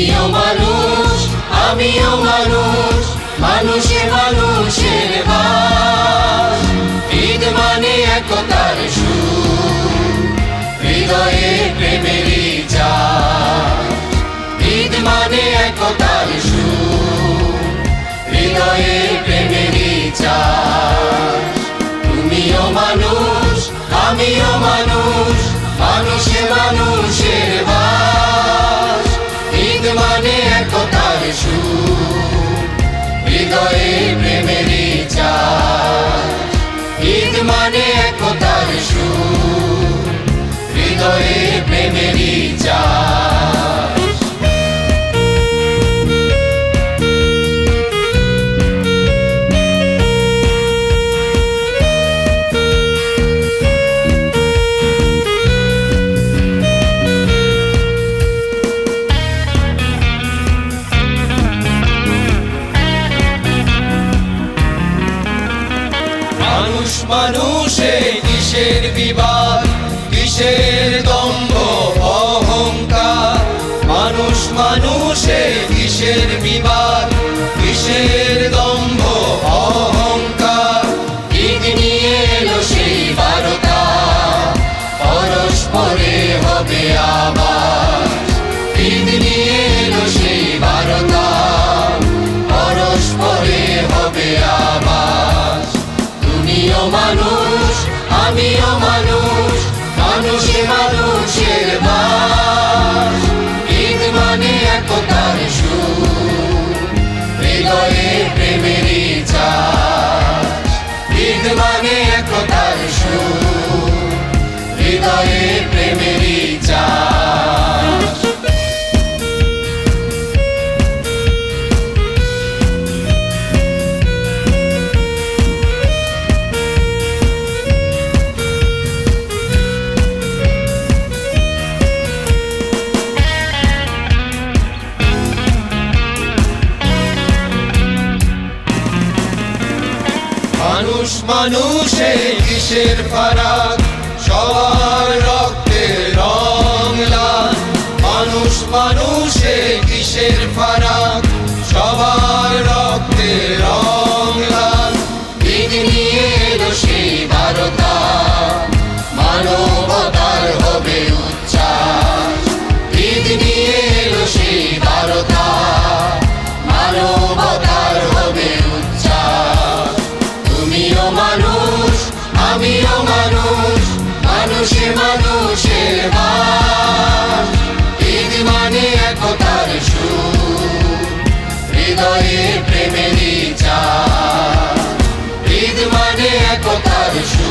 তুমিও মানুষ, আমিও মানুষ, মানুষে মানুষের ঈদ মানে একতার সুর, হৃদয়ে প্রেমেরই যা ঈদ মানে একতার সুর, হৃদয়ে হৃদয়ে প্রেমেরই চাষ ঈদ মানে একতার মানুষ মানুষে কিসের বিবাদ? কিসের দম্ভ? অহংকার। মানুষ মানুষে কিসের বিবাদ? কিসের দম্ভ? অহংকার। ঈদ নিয়ে এলো সেই বারতা পরস্পরে হবে আবার। ঈদ নিয়ে এলো সেই বারতা পরস্পরে হবে আবার। মানুষ আমিও মানুষ মানুষে মানুষের বাস। ঈদ মানে একতার সুর হৃদয়ে প্রেমেরই মানুষ মানুষে কিসের ফারাক? সবার রক্তের রং লাল। মানুষ মানুষে মানুষে মানুষে ঈদ মানে একতার সুর। হৃদয়ে প্রেমেরই চা ঈদ মানে একতার সুর।